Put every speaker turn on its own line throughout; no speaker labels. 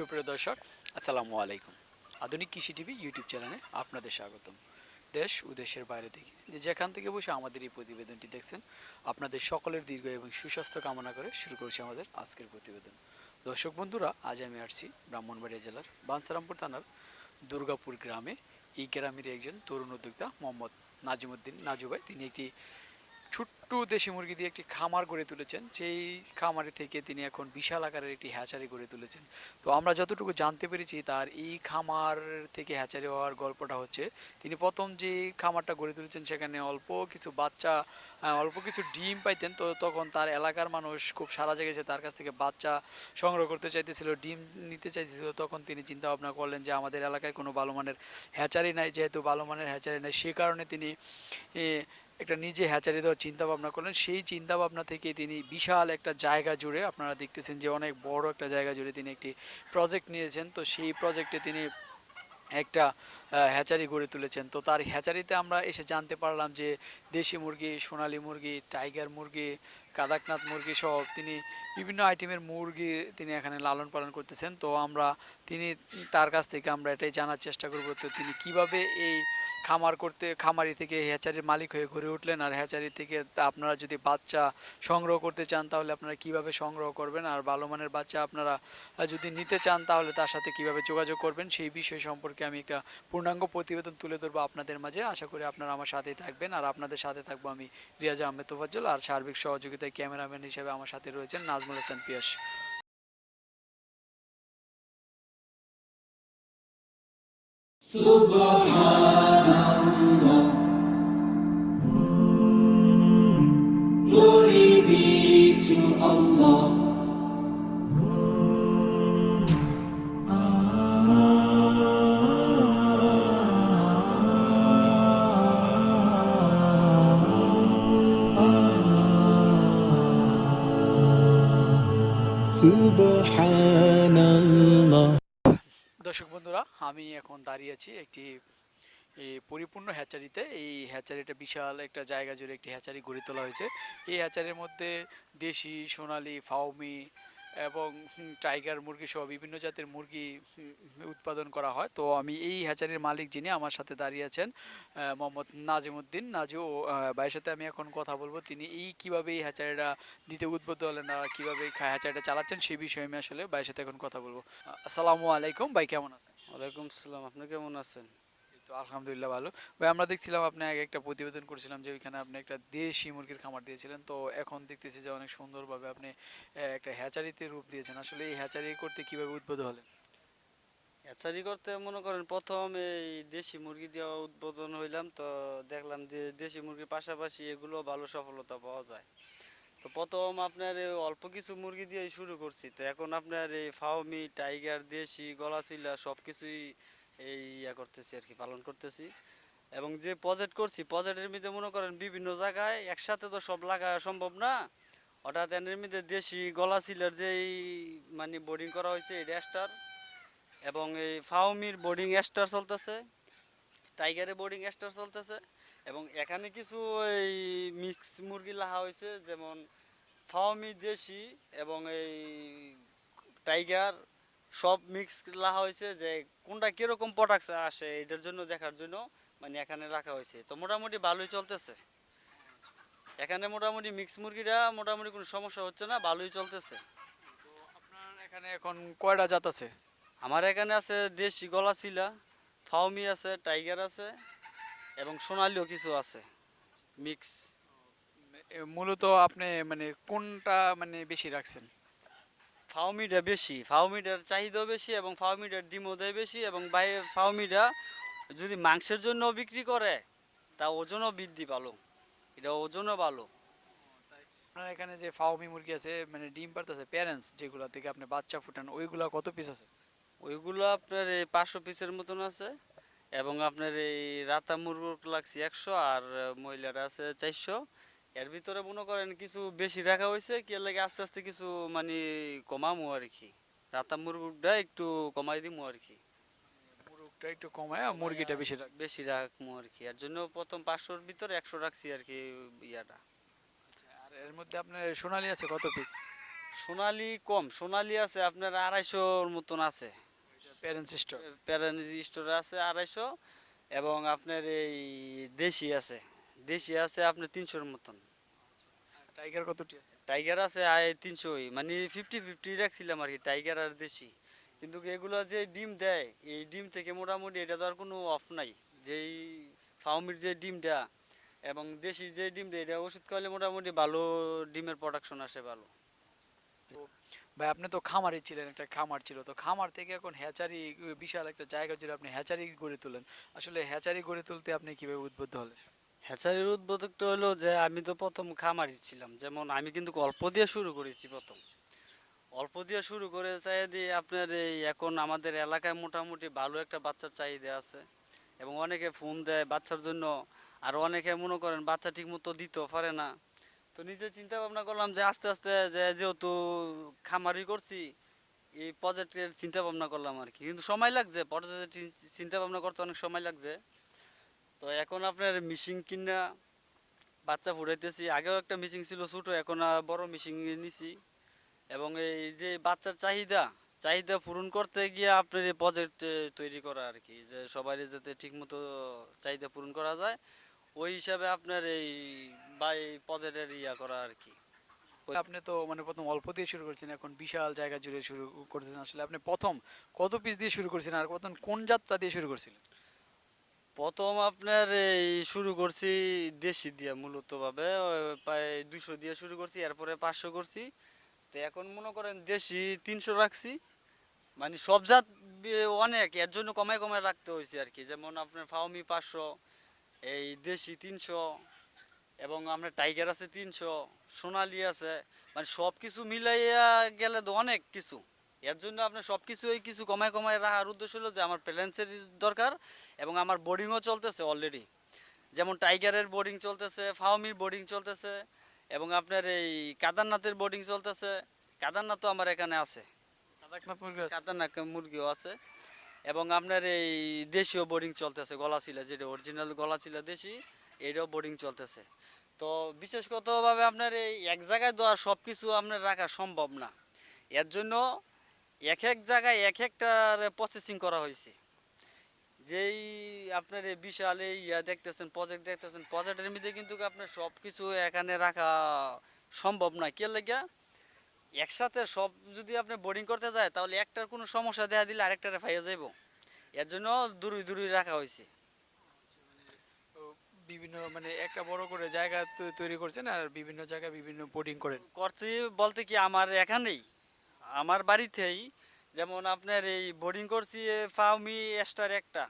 সুপ্রিয় দর্শক, আসসালামু আলাইকুম। আধুনিক কৃষি টিভি ইউটিউব চ্যানেলে আপনাদের স্বাগতম। দেশ ও দেশের বাইরে থেকে যে যেখান থেকে বসে আমাদের এই প্রতিবেদনটি দেখছেন, আপনাদের সকলের দীর্ঘ এবং সুস্বাস্থ্য কামনা করে শুরু করছি আমাদের আজকের প্রতিবেদন। দর্শক বন্ধুরা, আজ আমি আসছি ব্রাহ্মণবাড়িয়া জেলার বানসারামপুর থানার দুর্গাপুর গ্রামে। এই গ্রামের একজন তরুণ উদ্যোক্তা মোহাম্মদ নাজিমুদ্দিন নাজু ভাই। তিনি একটি ছোট্ট দেশি মুরগি দিয়ে একটি খামার গড়ে তুলেছেন। সেই খামারে থেকে তিনি এখন বিশাল আকারের একটি হ্যাচারি গড়ে তুলেছেন। তো আমরা যতটুকু জানতে পেরেছি তার এই খামার থেকে হ্যাচারি হওয়ার গল্পটা হচ্ছে, তিনি প্রথম যে খামারটা গড়ে তুলেছেন সেখানে অল্প কিছু বাচ্চা অল্প কিছু ডিম পাইতেন। তো তখন তার এলাকার মানুষ খুব সারা জেগেছে, তার কাছ থেকে বাচ্চা সংগ্রহ করতে চাইতেছিল, ডিম নিতে চাইতেছিল। তখন তিনি চিন্তা ভাবনা করলেন যে আমাদের এলাকায় কোনো ভালো মানের হ্যাচারি নাই, যেহেতু ভালো মানের হ্যাচারি নাই, সে কারণে তিনি একটা নিজে হ্যাচারি দেওয়ার চিন্তা ভাবনা করলেন। সেই চিন্তা ভাবনা থেকে তিনি বিশাল একটা জায়গা জুড়ে আপনারা দেখতেছেন যে অনেক বড় একটা জায়গা জুড়ে তিনি একটি প্রজেক্ট নিয়েছেন। তো সেই প্রজেক্টে তিনি একটা হ্যাচারি গড়ে তুলেছেন। তো তার হ্যাচারিতে আমরা এসে জানতে পারলাম যে দেশি মুরগি, সোনালি মুরগি টাইগার মুরগি কাদাকনাথ মুরগি সহ তিনি বিভিন্ন আইটেমের মুরগি তিনি এখানে লালন পালন করতেছেন। তো আমরা তিনি তার কাছ থেকে আমরা এটাই জানার চেষ্টা করব তো তিনি কীভাবে এই খামার করতে, খামারি থেকে হ্যাচারির মালিক হয়ে গড়ে উঠলেন আর হ্যাচারি থেকে আপনারা যদি বাচ্চা সংগ্রহ করতে চান তাহলে আপনারা কীভাবে সংগ্রহ করবেন আর ভালো মানের বাচ্চা আপনারা যদি নিতে চান তাহলে তার সাথে কীভাবে যোগাযোগ করবেন সেই বিষয় সম্পর্কে আমি একটা পূর্ণাঙ্গ প্রতিবেদন তুলে ধরবো আপনাদের মাঝে। আশা করি আপনারা আমার সাথেই থাকবেন আর আপনাদের সাথে থাকব আমি রিয়াজ আহমেদ তোফাজ্জল আর সার্বিক সহযোগিতায় ক্যামেরাম্যান হিসেবে আমার সাথে রয়েছেন নাজমুল হাসান পিয়াস।
Glory be to Allah.
দর্শক বন্ধুরা, আমি এখন দাঁড়িয়ে আছি একটি পরিপূর্ণ হ্যাচারিতে। এই হ্যাচারিটা বিশাল একটা জায়গা জুড়ে একটি হ্যাচারি গড়ে তোলা হয়েছে। এই হ্যাচারির মধ্যে দেশি, সোনালি ফাউমি এবং টাইগার মুরগি সহ বিভিন্ন জাতের মুরগি উৎপাদন করা হয়। তো আমি এই হ্যাচারির মালিক যিনি আমার সাথে দাঁড়িয়ে আছেন মোহাম্মদ নাজিমুদ্দিন। নাজু ভাইয়ের সাথে আমি এখন কথা বলব। তিনি এই কীভাবে এই হ্যাচারিটা দিতে উদ্বুদ্ধ হলেন আর কীভাবে এই হ্যাচারিটা চালাচ্ছেন সেই বিষয়ে আমি আসলে ভাইয়ের সাথে এখন কথা বলব। আসসালামু আলাইকুম। ভাই, কেমন আছেন?
ওয়ালাইকুম সালাম আপনি কেমন আছেন?
তো আলহামদুলিল্লাহ ভালো। ভাই, আমরা দেখছিলাম আপনি আগে একটা প্রতিবেদন করেছিলাম যে ওইখানে আপনি একটা দেশি মুরগির খামার দিয়েছিলেন। তো এখন দেখতেছি যে অনেক সুন্দরভাবে আপনি একটা হ্যাচারিতে রূপ দিয়েছেন। আসলে এই হ্যাচারি করতে কীভাবে উদ্বুদ্ধ হলেন?
হ্যাচারি করতে মনে করেন প্রথম এই দেশি মুরগি দেওয়া উদ্বোধন হইলাম। তো দেখলাম যে দেশি মুরগির পাশাপাশি এগুলো ভালো সফলতা পাওয়া যায়। তো প্রথম আপনার অল্প কিছু মুরগি দিয়ে শুরু করছি। তো এখন আপনার এই ফাউমি টাইগার, দেশি গলাচিলা সব কিছুই এই ইয়া করতেছি আর কি, পালন করতেছি। এবং যে প্রজেক্ট করছি প্রজেক্টের মধ্যে মনে করেন বিভিন্ন জায়গায় একসাথে তো সব লাগা সম্ভব না। হঠাৎ এর মধ্যে দেশি গলাচিলার যেই মানে বোর্ডিং করা হয়েছে, এই স্টার এবং এই ফাউমির বোর্ডিং স্টার চলতেছে টাইগারের বোর্ডিং স্টার চলতেছে এবং এখানে কিছু এই মিক্স মুরগি লাহা হয়েছে, যেমন ফাউমি দেশি এবং এই টাইগার সব মিক্স লাহা হয়েছে যে কোনটা কীরকম প্রোডাক্ট আসে এটার জন্য দেখার জন্য মানে এখানে রাখা হয়েছে। তো মোটামুটি ভালোই চলতেছে। এখানে মোটামুটি মিক্স মুরগিটা মোটামুটি কোনো সমস্যা হচ্ছে না ভালোই চলতেছে।
আপনার এখানে এখন কয়টা জাত আছে?
আমার এখানে আছে দেশি গলাচিলা ফাউমি আছে টাইগার আছে এবং সোনালিও কিছু আছে মিক্স
মূলত আপনি মানে কোনটা মানে বেশি রাখছেন?
ফাউমিটা বেশি ফাউমিটার চাহিদাও বেশি এবং ফাউমিটার ডিমও দেয় বেশি এবং বাইরে ফাউমিটা যদি মাংসের জন্য বিক্রি করে তা ওজনও বৃদ্ধি ভালো এটা ওজনও ভালো।
আপনার এখানে যে ফাউমি মুরগি আছে মানে ডিম পারতেছে প্যারেন্টস যেগুলো থেকে আপনি বাচ্চা ফুটান ওইগুলা কত পিস আছে?
ওইগুলো আপনার এই পাঁচশো পিসের মতন আছে এবং আপনার এই রাতা মুরগুর লাগছে একশো আর মহিলারা আছে চারশো। এর ভিতরে মনে করেন কিছু বেশি রাখা হয়েছে কি এর লাগে আস্তে আস্তে কিছু মানে কমামো আর কি রাতা মুরগুটা একটু কমাই দিমু আর কি
মুরগটা একটু কমায় মুরগিটা বেশি রাখ
বেশি রাখমু আর কি এর জন্য প্রথম পাঁচশোর ভিতরে একশো রাখছি আর কি ইয়াটা।
আর এর মধ্যে আপনার সোনালি আছে কত পিস
সোনালি কম। সোনালি আছে আপনার আড়াইশোর মতন আছে।
প্যারেন্টস স্টোর
প্যারানিজ স্টোরে আছে আড়াইশো এবং আপনার এই দেশি আছে। দেশি আছে আপনার তিনশোর মতন।
টাইগার কতটি আছে?
টাইগার আছে আয় তিনশোই। মানে ফিফটি ফিফটি রাখছিলাম আর কি টাইগার আর দেশি। কিন্তু এগুলো যে ডিম দেয় এই ডিম থেকে মোটামুটি এটা তো আর কোনো অফ নাই। যেই ফাউমির যে ডিমটা এবং দেশি যে ডিমটা এটা ওষুধ খাওয়ালে মোটামুটি ভালো ডিমের প্রোডাকশন আসে ভালো।
ভাই আপনি তো খামারি ছিলেন একটা খামার ছিল। তো খামার থেকে এখন হ্যাচারি বিশাল একটা জায়গা জুড়ে আপনি হ্যাচারি গড়ে তোলেন। আসলে হ্যাচারি গড়ে তুলতে আপনি কীভাবে উদ্বুদ্ধ হলেন?
হ্যাচারির উদ্বোধকটা হলো যে, আমি তো প্রথম খামারি ছিলাম। যেমন আমি কিন্তু অল্প দিয়ে শুরু করেছি প্রথম। অল্প দিয়ে শুরু করে চাই দিয়ে আপনার এই এখন আমাদের এলাকায় মোটামুটি ভালো একটা বাচ্চার চাহিদা আছে। এবং অনেকে ফোন দেয় বাচ্চার জন্য। আর অনেকে মনে করেন বাচ্চা ঠিক মতো দিতেও পারে না। তো নিজে চিন্তা ভাবনা করলাম যে, আস্তে আস্তে যে, যেহেতু খামারি করছি, এই প্রজেক্টের চিন্তা ভাবনা করলাম আর কি। কিন্তু সময় লাগছে প্রজেক্টের চিন্তা ভাবনা করতে অনেক সময় লাগছে। তো এখন আপনার মিশিং কিনা বাচ্চা ফুটাইতেছি আগেও একটা মিশিং ছিল ছোট, এখন বড় মিশিং নিছি। এবং এই যে বাচ্চার চাহিদা চাহিদা পূরণ করতে গিয়ে আপনার এই প্রজেক্ট তৈরি করা আর কি, যে সবাই যাতে ঠিকমতো চাহিদা পূরণ করা যায়, ওই হিসাবে আপনার এই বাই প্রজেক্টের ইয়া করা আর কি।
আপনি তো মানে প্রথম অল্প দিয়ে শুরু করেছেন, এখন বিশাল জায়গা জুড়ে শুরু করতেছেন। আসলে আপনি প্রথম কত পিস দিয়ে শুরু করেছেন আর প্রথম কোন যাত্রা দিয়ে শুরু করছিলেন?
প্রথম আপনার এই শুরু করছি দেশি দিয়ে মূলত ভাবে প্রায় দুইশো দিয়ে শুরু করছি, এরপরে পাঁচশো করছি। তো এখন মনে করেন দেশি তিনশো রাখছি। মানে সব জাত অনেক, এর জন্য কমায় কমায় রাখতে হয়েছে আর কি যেমন আপনার ফাউমি পাঁচশো, এই দেশি তিনশো, এবং আপনার টাইগার আছে তিনশো, সোনালি আছে। মানে সব কিছু মিলাইয়া গেলে তো অনেক কিছু। এর জন্য আপনার সব কিছুই কিছু কমায় কমায় রাখার উদ্দেশ্য হলো যে আমার প্যালেন্সের দরকার এবং আমার বোর্ডিংও চলতেছে অলরেডি যেমন টাইগারের বোর্ডিং চলতেছে ফাউমির বোর্ডিং চলতেছে এবং আপনার এই কাদারনাথের বোর্ডিং চলতেছে। কাদারনাথও আমার এখানে আছে? কাতারনাক মুরগিও আছে। এবং আপনার এই দেশীয় বোর্ডিং চলতেছে গলা গলাশিলা যেটা অরিজিনাল গলা গলাশিলা দেশি এটাও বোর্ডিং চলতেছে। তো বিশেষগতভাবে আপনার এই এক জায়গায় আর সব কিছু আপনার রাখা সম্ভব না। এর জন্য এক এক জায়গায় এক একটার প্রসেসিং করা হয়েছে যেই আপনার এই বিশাল এই ইয়া দেখতেছেন প্রজেক্ট দেখতেছেন প্রজেক্টের মধ্যে কিন্তু আপনার সব কিছু এখানে রাখা সম্ভব নয়। কে লেগা একসাথে সব যদি আপনি বোর্ডিং করতে যায় তাহলে একটার কোনো সমস্যা দেখা দিলে আরেকটারে ফাইয়া যাইব। এর জন্য দূরই দূরই রাখা হয়েছে
বিভিন্ন মানে একটা বড় করে জায়গা তৈরি করছেন আর বিভিন্ন জায়গায় বিভিন্ন বোর্ডিং করেন।
করছি বলতে কি আমার এখানেই? আমার বাড়িতেই যেমন আপনার এই বোর্ডিং করছি ফাউমি এস্টার একটা।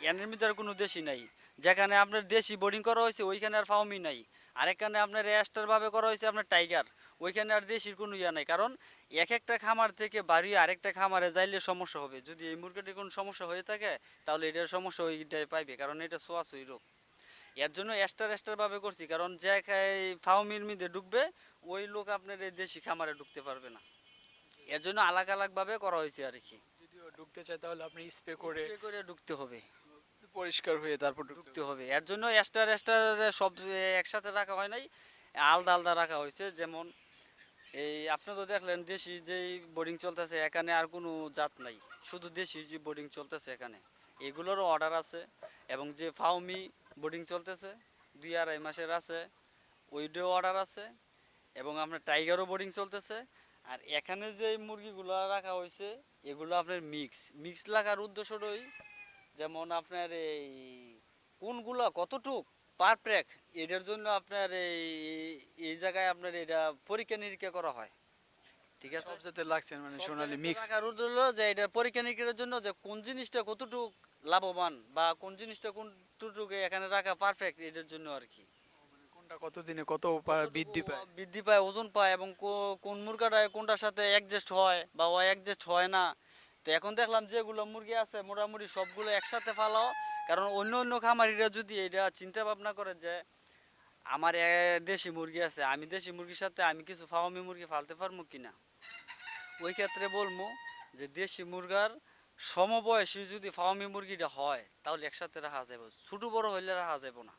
এনের আর কোনো দেশি নাই। যেখানে আপনার দেশি বোর্ডিং করা হয়েছে, ওইখানে আর ফাউমি নাই। আরেকখানে আপনার এস্টার ভাবে করা হয়েছে আপনার টাইগার ওইখানে আর দেশির কোনো ইয়া নাই। কারণ এক একটা খামার থেকে বাড়ি আরেকটা খামারে যাইলে সমস্যা হবে। যদি এই মুরগিটির কোনো সমস্যা হয়ে থাকে, তাহলে এটার সমস্যা ওইটাই পাইবে। কারণ এটা ছোঁয়াছুঁই রোগ। এর জন্য এস্টার এস্টার ভাবে করছি। কারণ যে ফাউমির মধ্যে ঢুকবে ওই লোক আপনার এই দেশি খামারে ঢুকতে পারবে না। এর জন্য আলাদা আলাদা ভাবে করা হয়েছে আর কি।
যদিও ঢুকতে চায় তাহলে আপনি স্প্রে করে
Spray করে ঢুকতে হবে।
পরিষ্কার হয়ে তারপর ঢুকতে
হবে। এর জন্য এস্টার এস্টার সব একসাথে রাখা হয় নাই আলাদা আলাদা রাখা হয়েছে। যেমন এই আপনি তো দেখলেন দেশি যেই বোর্ডিং চলতেছে এখানে আর কোনো জাত নাই। শুধু দেশি যে বোর্ডিং চলতেছে এখানে। এগুলোরও অর্ডার আছে এবং যে ফাউমি বোর্ডিং চলতেছে দুই আড়াই মাসের আছে ওইটাও অর্ডার আছে এবং আপনার টাইগারও বোর্ডিং চলতেছে। আর এখানে যে মুরগিগুলো রাখা হয়েছে এগুলো আপনার মিক্স মিক্স রাখার উদ্দেশ্যটাই যেমন আপনার এই কোনগুলো কতটুক পারফেক্ট এটার জন্য আপনার এই এই জায়গায় আপনার এটা পরীক্ষা নিরীক্ষা করা হয়। ঠিক আছে?
সব যাতে লাগছেন মানে সোনালি মিক্স
রাখার উদ্দেশ্য হলো যে এটা পরীক্ষা নিরীক্ষার জন্য যে কোন জিনিসটা কতটুক লাভবান বা কোন জিনিসটা কোনটুক এখানে রাখা পারফেক্ট এটার জন্য আর কি।
কোনটা কত কত বৃদ্ধি পায়?
বৃদ্ধি পায় ওজন পায় এবং কোন মুরগাটা কোনটার সাথে অ্যাডজাস্ট হয় বা ও অ্যাডজাস্ট হয় না। তো এখন দেখলাম যেগুলো মুরগি আছে মোটামুটি সবগুলো একসাথে ফালাও। কারণ অন্য অন্য খামারিরা যদি এটা চিন্তা ভাবনা করে যে আমার দেশি মুরগি আছে আমি দেশি মুরগির সাথে আমি কিছু ফার্মি মুরগি ফালতে পারব কিনা? ওই ক্ষেত্রে বলব যে দেশি মুরগার সমবয়সী যদি ফার্মি মুরগিটা হয় তাহলে একসাথে রাখা যাবে ছোটো বড় হইলে রাখা যাবে না।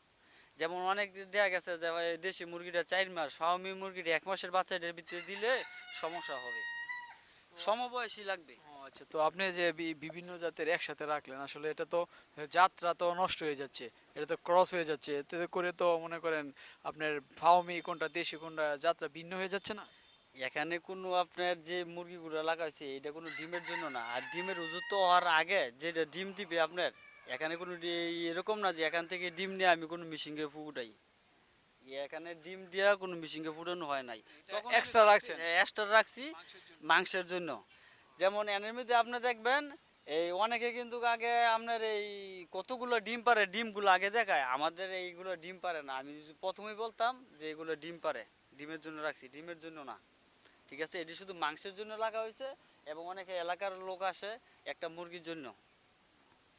যেমন অনেক দেখা গেছে যে দেশি মুরগিটা চার মাস ফার্মি মুরগিটা এক মাসের বাচ্চাটার ভিতরে দিলে সমস্যা হবে। সমবয়সী লাগবে।
আচ্ছা তো আপনি যে বিভিন্ন জাতের একসাথে রাখলেন আসলে এটা তো যাত্রা তো নষ্ট হয়ে যাচ্ছে এটা তো ক্রস হয়ে যাচ্ছে এতে করে তো মনে করেন আপনার ফাউমি কোনটা দেশি কোনটা যাত্রা ভিন্ন হয়ে যাচ্ছে না?
এখানে কোনো আপনার যে মুরগিগুলো লাগাইছে এটা কোনো ডিমের জন্য না। আর ডিমের ওজুত তো হওয়ার আগে যেটা ডিম দিবে আপনার এখানে কোনো এরকম না যে এখান থেকে ডিম নিয়ে আমি কোনো মিশিংয়ে ফুটাই এখানে ডিম দেওয়া কোনো মিশিংয়ে ফুটানো হয় নাই। তখন
এক্সট্রা রাখছেন?
এক্সট্রা রাখছি মাংসের জন্য। যেমন এনের মধ্যে আপনি দেখবেন এই অনেকে কিন্তু আগে আপনার এই কতগুলো ডিম পারে ডিমগুলো আগে দেখায়। আমাদের এইগুলো ডিম পারে না। আমি প্রথমেই বলতাম যে এগুলো ডিম পারে। ডিমের জন্য রাখছি। ডিমের জন্য না। ঠিক আছে? এটি শুধু মাংসের জন্য লাগা হয়েছে এবং অনেকে এলাকার লোক আসে একটা মুরগির জন্য।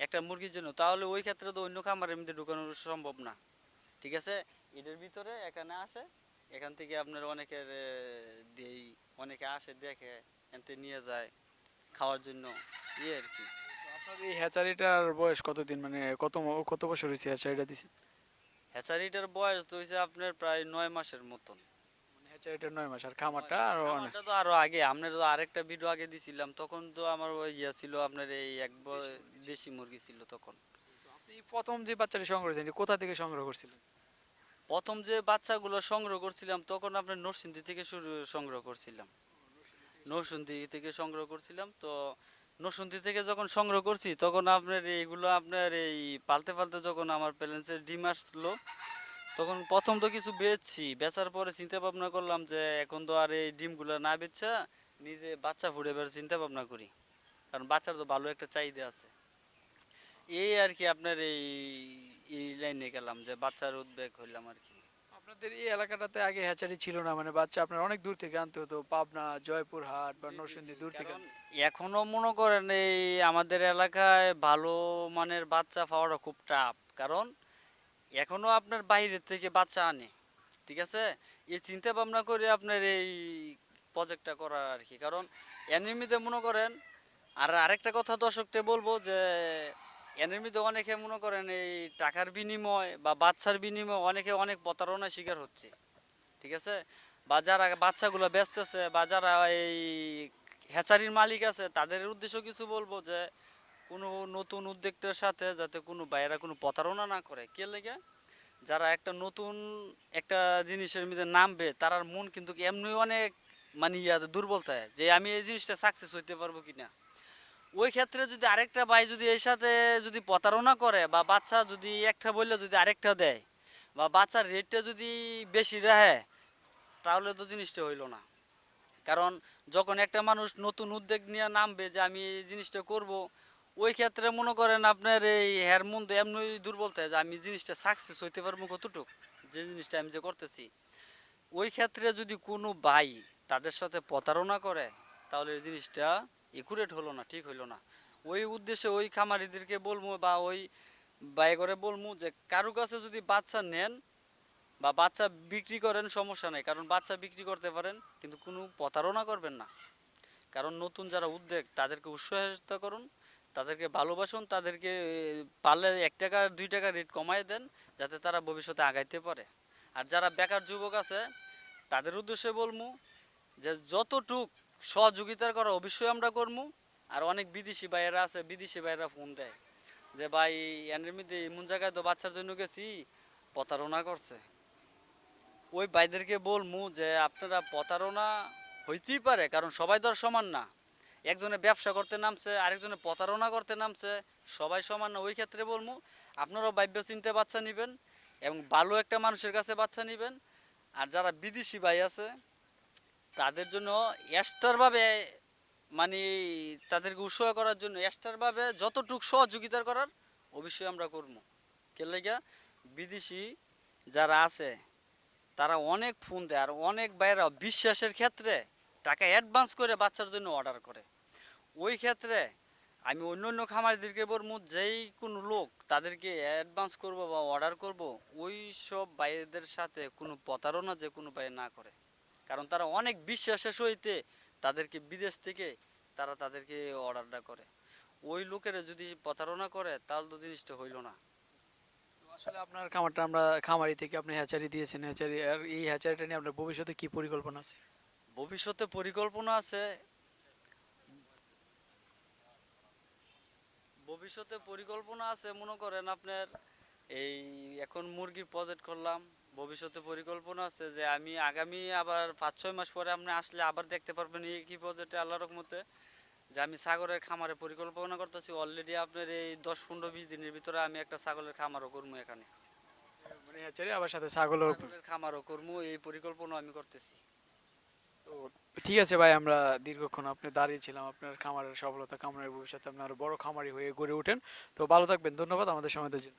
একটা মুরগির জন্য তাহলে ওই ক্ষেত্রে তো অন্য খামারের মধ্যে ঢুকানো সম্ভব না। ঠিক আছে? এদের ভিতরে এখানে আসে এখান থেকে আপনার অনেকের দেই অনেকে আসে দেখে এনতে নিয়ে যায় খাওয়ার জন্য। ইয়ে আর কি।
আপনার এই হ্যাচারিটার বয়স কতদিন? মানে কত কত বছর হয়েছে হ্যাচারিটা দিছে?
হ্যাচারিটার বয়স তো হয়েছে আপনার প্রায় নয় মাসের মতন।
মানে হ্যাচারিটার নয় মাস আর খামারটা আরও অনেক।
তো আরও আগে আপনার তো আরেকটা ভিডিও আগে দিছিলাম তখন তো আমার ওই ইয়া ছিল আপনার এই এক দেশি মুরগি। ছিল তখন।
আপনি প্রথম যে বাচ্চাটি সংগ্রহ কোথা থেকে সংগ্রহ করছিলেন?
প্রথম যে বাচ্চাগুলো সংগ্রহ করছিলাম তখন আপনার নরসিংদী থেকে শুরু সংগ্রহ করছিলাম। নরসিংদী থেকে। সংগ্রহ করছিলাম তো নরসিংদী থেকে যখন সংগ্রহ করছি তখন আপনার এইগুলো আপনার এই পালতে পালতে যখন আমার প্যালেন্সের ডিম আসলো তখন প্রথম তো কিছু বেচছি। বেচার পরে চিন্তা ভাবনা করলাম যে এখন তো আর এই ডিমগুলো না বেচা নিজে বাচ্চা ফুটে বের চিন্তা ভাবনা করি। কারণ বাচ্চার তো ভালো একটা চাহিদা আছে। এই আর কি আপনার এই এই লাইনে গেলাম যে বাচ্চার উদ্বেগ হইলাম আর কি।
আপনাদের এই এলাকাটাতে আগে হ্যাচারি ছিল না মানে বাচ্চা আপনার অনেক দূর থেকে আনতে হতো পাবনা জয়পুরহাট বা নরসিংদী দূর থেকে
এখনও মনে করেন এই আমাদের এলাকায় ভালো মানের বাচ্চা পাওয়াটা খুব টাফ কারণ এখনও আপনার বাইরে থেকে বাচ্চা আনে, ঠিক আছে? এই চিন্তা ভাবনা করে আপনার এই প্রজেক্টটা করা আর কি। কারণ এনিমিতে মনে করেন, আর আরেকটা কথা দর্শককে বলব যে এনিমিতে অনেকে মনে করেন এই টাকার বিনিময় বা বাচ্চার বিনিময় অনেকে অনেক প্রতারণার শিকার হচ্ছে, ঠিক আছে? বা যারা বাচ্চাগুলো বেচতেছে বা যারা এই হ্যাচারির মালিক আছে, তাদের উদ্দেশ্য কিছু বলব যে কোনো নতুন উদ্যোক্তার সাথে যাতে কোনো বাইরা কোনো প্রতারণা না করে। কে লেগে? যারা একটা নতুন একটা জিনিসের মধ্যে নামবে, তারার মন কিন্তু এমনি অনেক মানে ইয়া দুর্বল থাকে যে, আমি এই জিনিসটা সাকসেস হইতে পারব কিনা? ওই ক্ষেত্রে যদি আরেকটা ভাই যদি এর সাথে যদি প্রতারণা করে বা বাচ্চা যদি একটা বললে যদি আরেকটা দেয় বা বাচ্চার রেটটা যদি বেশি রাখে, তাহলে তো জিনিসটা হইল না। কারণ যখন একটা মানুষ নতুন উদ্যোগ নিয়ে নামবে যে, আমি এই জিনিসটা করব ওই ক্ষেত্রে মনে করেন আপনার এই হের মন তো এমনি দুর্বল থাকে যে আমি জিনিসটা সাকসেস হইতে পারব কতটুক? যে জিনিসটা আমি যে করতেছি। ওই ক্ষেত্রে যদি কোনো ভাই তাদের সাথে প্রতারণা করে, তাহলে এই জিনিসটা একুরেট হলো না, ঠিক হইল না। ওই উদ্দেশ্যে ওই খামারিদেরকে বলব বা ওই বাই করে বলব যে কারও কাছে যদি বাচ্চা নেন বা বাচ্চা বিক্রি করেন, সমস্যা নেই। কারণ বাচ্চা বিক্রি করতে পারেন, কিন্তু কোনো প্রতারণা করবেন না। কারণ নতুন যারা উদ্যোগ তাদেরকে উৎসাহিত করুন। তাদেরকে ভালোবাসুন, তাদেরকে, পারলে এক টাকা, দুই টাকা রেট কমায় দেন, যাতে তারা ভবিষ্যতে আগাইতে পারে। আর যারা বেকার যুবক আছে, তাদের উদ্দেশ্যে বলব যে যতটুক সহযোগিতার করা অবশ্যই আমরা করব। আর অনেক বিদেশি ভাইয়েরা আছে, বিদেশি ভাইয়েরা ফোন দেয় যে, ভাই, এনের মধ্যে এমন জায়গায় তো বাচ্চার জন্য গেছি, প্রতারণা করছে। ওই ভাইদেরকে বলমু যে, আপনারা প্রতারণা হইতেই পারে, কারণ সবাই তো সমান না। একজনে ব্যবসা করতে নামছে আরেকজনে প্রতারণা করতে নামছে, সবাই সমান না, ওই ক্ষেত্রে বলমু আপনারাও ভাব্য চিনতে বাচ্চা নেবেন এবং ভালো একটা মানুষের কাছে বাচ্চা নেবেন। আর যারা বিদেশি ভাই আছে, তাদের জন্য এক্সট্রাভাবে মানে তাদেরকে উৎসাহ করার জন্য এক্সট্রাভাবে যতটুক সহযোগিতা করার অবশ্যই আমরা করব। কে লেগা, বিদেশি যারা আছে, তারা অনেক ফোন দেয় আর অনেক বাইরা বিশ্বাসের ক্ষেত্রে টাকা অ্যাডভান্স করে বাচ্চার জন্য অর্ডার করে। ওই ক্ষেত্রে আমি অন্য অন্য খামারিদেরকে বলব যেই কোনো লোক তাদেরকে অ্যাডভান্স করব বা অর্ডার করব ওই সব বাইরেদের সাথে কোনো প্রতারণা যে কোনো বাইরে না করে। কারণ তারা অনেক বিশ্বাসের সহিতে তাদেরকে বিদেশ থেকে তারা তাদেরকে অর্ডারটা করে। ওই লোকেরা যদি প্রতারণা করে তাহলে তো জিনিসটা হইল না।
আসলে আপনার খামারটা আমরা খামারি থেকে আপনি হ্যাচারি দিয়েছেন হ্যাচারি আর এই হ্যাচারিটা নিয়ে আপনার ভবিষ্যতে কি পরিকল্পনা আছে?
ভবিষ্যতে পরিকল্পনা আছে ভবিষ্যতে পরিকল্পনা আছে মনে করেন আপনার এই এখন মুরগির প্রজেক্ট করলাম ভবিষ্যতে পরিকল্পনা আছে যে আমি আগামী আবার পাঁচ ছয় মাস পরে আপনি আসলে আবার দেখতে পারবেন এই কি প্রজেক্টে আল্লাহ রকমতে যে আমি ছাগলের খামারে পরিকল্পনা করতেছি অলরেডি আপনার এই দশ পনেরো বিশ দিনের ভিতরে আমি একটা ছাগলের খামারও করব এখানে।
মানে আবার সাথে
ছাগলের খামারও করব এই পরিকল্পনা আমি করতেছি।
ঠিক আছে ভাই, আমরা দীর্ঘক্ষণ আপনি দাঁড়িয়ে ছিলাম, আপনার খামারের সফলতা কামনার ভবিষ্যতে আপনি আরও বড় খামারি হয়ে গড়ে ওঠেন। তো ভালো থাকবেন, ধন্যবাদ আমাদের সময় জন্য।